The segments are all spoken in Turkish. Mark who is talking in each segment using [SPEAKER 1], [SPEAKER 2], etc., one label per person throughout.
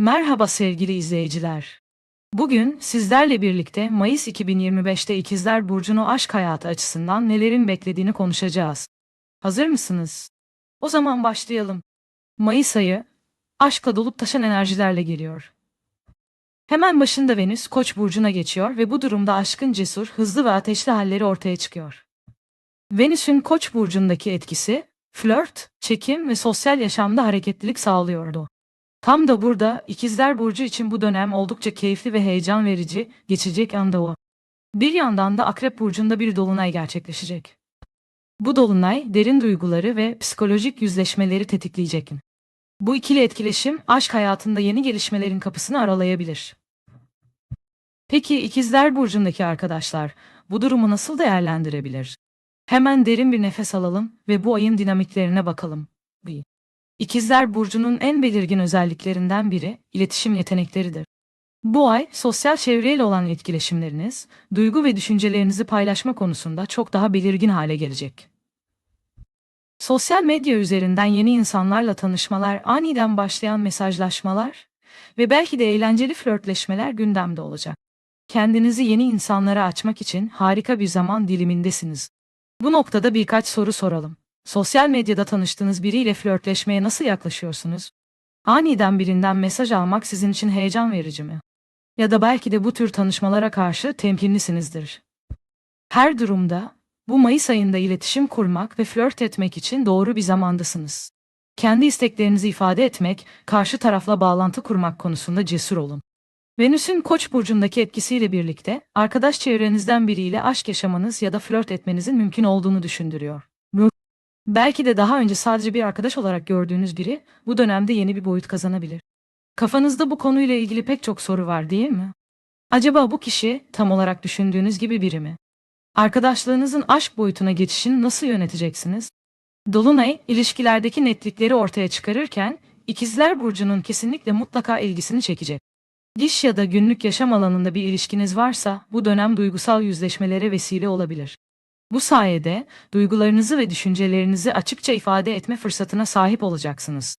[SPEAKER 1] Merhaba sevgili izleyiciler. Bugün sizlerle birlikte Mayıs 2025'te İkizler Burcu'nu aşk hayatı açısından nelerin beklediğini konuşacağız. Hazır mısınız? O zaman başlayalım. Mayıs ayı, aşkla dolup taşan enerjilerle geliyor. Hemen başında Venüs Koç burcuna geçiyor ve bu durumda aşkın cesur, hızlı ve ateşli halleri ortaya çıkıyor. Venüs'ün Koç burcundaki etkisi flört, çekim ve sosyal yaşamda hareketlilik sağlıyordu. Tam da burada İkizler Burcu için bu dönem oldukça keyifli ve heyecan verici geçecek anda o. Bir yandan da Akrep Burcu'nda bir dolunay gerçekleşecek. Bu dolunay derin duyguları ve psikolojik yüzleşmeleri tetikleyecek. Bu ikili etkileşim aşk hayatında yeni gelişmelerin kapısını aralayabilir. Peki İkizler Burcu'ndaki arkadaşlar bu durumu nasıl değerlendirebilir? Hemen derin bir nefes alalım ve bu ayın dinamiklerine bakalım. İkizler Burcu'nun en belirgin özelliklerinden biri iletişim yetenekleridir. Bu ay sosyal çevreyle olan etkileşimleriniz, duygu ve düşüncelerinizi paylaşma konusunda çok daha belirgin hale gelecek. Sosyal medya üzerinden yeni insanlarla tanışmalar, aniden başlayan mesajlaşmalar ve belki de eğlenceli flörtleşmeler gündemde olacak. Kendinizi yeni insanlara açmak için harika bir zaman dilimindesiniz. Bu noktada birkaç soru soralım. Sosyal medyada tanıştığınız biriyle flörtleşmeye nasıl yaklaşıyorsunuz? Aniden birinden mesaj almak sizin için heyecan verici mi? Ya da belki de bu tür tanışmalara karşı temkinlisinizdir. Her durumda bu Mayıs ayında iletişim kurmak ve flört etmek için doğru bir zamandasınız. Kendi isteklerinizi ifade etmek, karşı tarafla bağlantı kurmak konusunda cesur olun. Venüs'ün Koç burcundaki etkisiyle birlikte arkadaş çevrenizden biriyle aşk yaşamanız ya da flört etmenizin mümkün olduğunu düşündürüyor. Belki de daha önce sadece bir arkadaş olarak gördüğünüz biri bu dönemde yeni bir boyut kazanabilir. Kafanızda bu konuyla ilgili pek çok soru var değil mi? Acaba bu kişi tam olarak düşündüğünüz gibi biri mi? Arkadaşlığınızın aşk boyutuna geçişini nasıl yöneteceksiniz? Dolunay, ilişkilerdeki netlikleri ortaya çıkarırken, İkizler Burcu'nun kesinlikle mutlaka ilgisini çekecek. İş ya da günlük yaşam alanında bir ilişkiniz varsa bu dönem duygusal yüzleşmelere vesile olabilir. Bu sayede duygularınızı ve düşüncelerinizi açıkça ifade etme fırsatına sahip olacaksınız.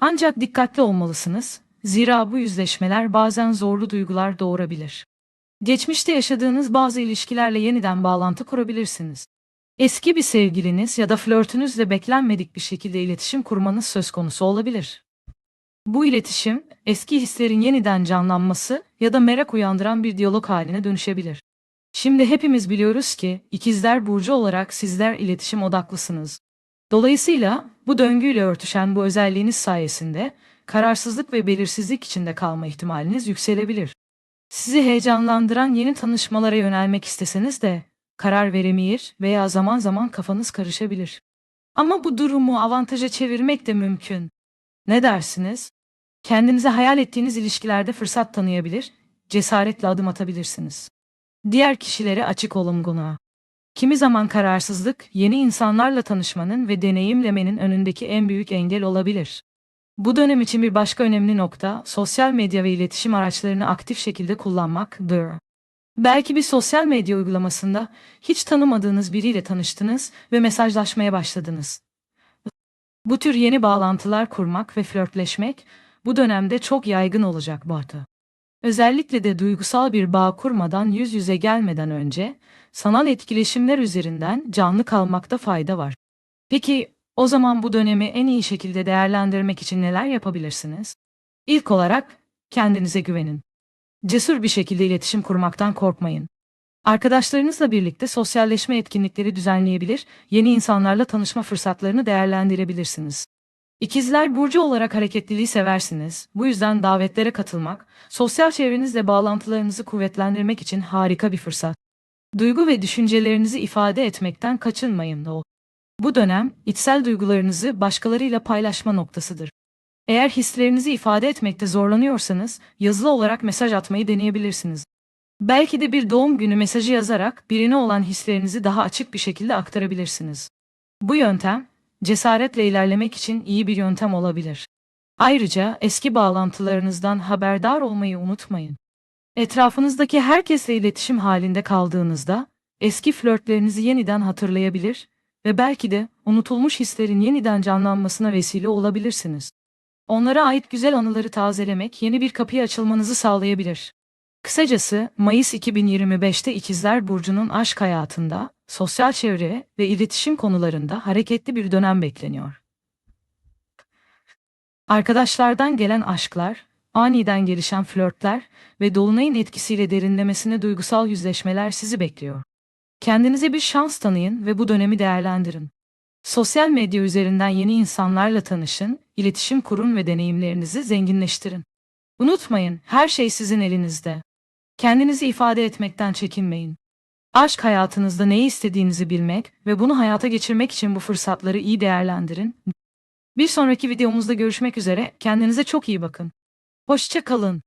[SPEAKER 1] Ancak dikkatli olmalısınız. Zira bu yüzleşmeler bazen zorlu duygular doğurabilir. Geçmişte yaşadığınız bazı ilişkilerle yeniden bağlantı kurabilirsiniz. Eski bir sevgiliniz ya da flörtünüzle beklenmedik bir şekilde iletişim kurmanız söz konusu olabilir. Bu iletişim, eski hislerin yeniden canlanması ya da merak uyandıran bir diyalog haline dönüşebilir. Şimdi hepimiz biliyoruz ki ikizler burcu olarak sizler iletişim odaklısınız. Dolayısıyla bu döngüyle örtüşen bu özelliğiniz sayesinde kararsızlık ve belirsizlik içinde kalma ihtimaliniz yükselebilir. Sizi heyecanlandıran yeni tanışmalara yönelmek isteseniz de karar veremeyir veya zaman zaman kafanız karışabilir. Ama bu durumu avantaja çevirmek de mümkün. Ne dersiniz? Kendinize hayal ettiğiniz ilişkilerde fırsat tanıyabilir, cesaretle adım atabilirsiniz. Diğer kişilere açık olun buna. Kimi zaman kararsızlık, yeni insanlarla tanışmanın ve deneyimlemenin önündeki en büyük engel olabilir. Bu dönem için bir başka önemli nokta, sosyal medya ve iletişim araçlarını aktif şekilde kullanmaktır. Belki bir sosyal medya uygulamasında hiç tanımadığınız biriyle tanıştınız ve mesajlaşmaya başladınız. Bu tür yeni bağlantılar kurmak ve flörtleşmek bu dönemde çok yaygın olacak Batı. Özellikle de duygusal bir bağ kurmadan yüz yüze gelmeden önce sanal etkileşimler üzerinden canlı kalmakta fayda var. Peki o zaman bu dönemi en iyi şekilde değerlendirmek için neler yapabilirsiniz? İlk olarak kendinize güvenin. Cesur bir şekilde iletişim kurmaktan korkmayın. Arkadaşlarınızla birlikte sosyalleşme etkinlikleri düzenleyebilir, yeni insanlarla tanışma fırsatlarını değerlendirebilirsiniz. İkizler burcu olarak hareketliliği seversiniz. Bu yüzden davetlere katılmak, sosyal çevrenizle bağlantılarınızı kuvvetlendirmek için harika bir fırsat. Duygu ve düşüncelerinizi ifade etmekten kaçınmayın da o. Bu dönem içsel duygularınızı başkalarıyla paylaşma noktasıdır. Eğer hislerinizi ifade etmekte zorlanıyorsanız yazılı olarak mesaj atmayı deneyebilirsiniz. Belki de bir doğum günü mesajı yazarak birine olan hislerinizi daha açık bir şekilde aktarabilirsiniz. Bu yöntem cesaretle ilerlemek için iyi bir yöntem olabilir. Ayrıca eski bağlantılarınızdan haberdar olmayı unutmayın. Etrafınızdaki herkesle iletişim halinde kaldığınızda eski flörtlerinizi yeniden hatırlayabilir ve belki de unutulmuş hislerin yeniden canlanmasına vesile olabilirsiniz. onlara ait güzel anıları tazelemek yeni bir kapıyı açılmanızı sağlayabilir. Kısacası Mayıs 2025'te İkizler Burcu'nun aşk hayatında, sosyal çevre ve iletişim konularında hareketli bir dönem bekleniyor. Arkadaşlardan gelen aşklar, aniden gelişen flörtler ve dolunayın etkisiyle derinlemesine duygusal yüzleşmeler sizi bekliyor. Kendinize bir şans tanıyın ve bu dönemi değerlendirin. Sosyal medya üzerinden yeni insanlarla tanışın, iletişim kurun ve deneyimlerinizi zenginleştirin. Unutmayın, her şey sizin elinizde. Kendinizi ifade etmekten çekinmeyin. Aşk hayatınızda neyi istediğinizi bilmek ve bunu hayata geçirmek için bu fırsatları iyi değerlendirin. Bir sonraki videomuzda görüşmek üzere, kendinize çok iyi bakın. Hoşça kalın.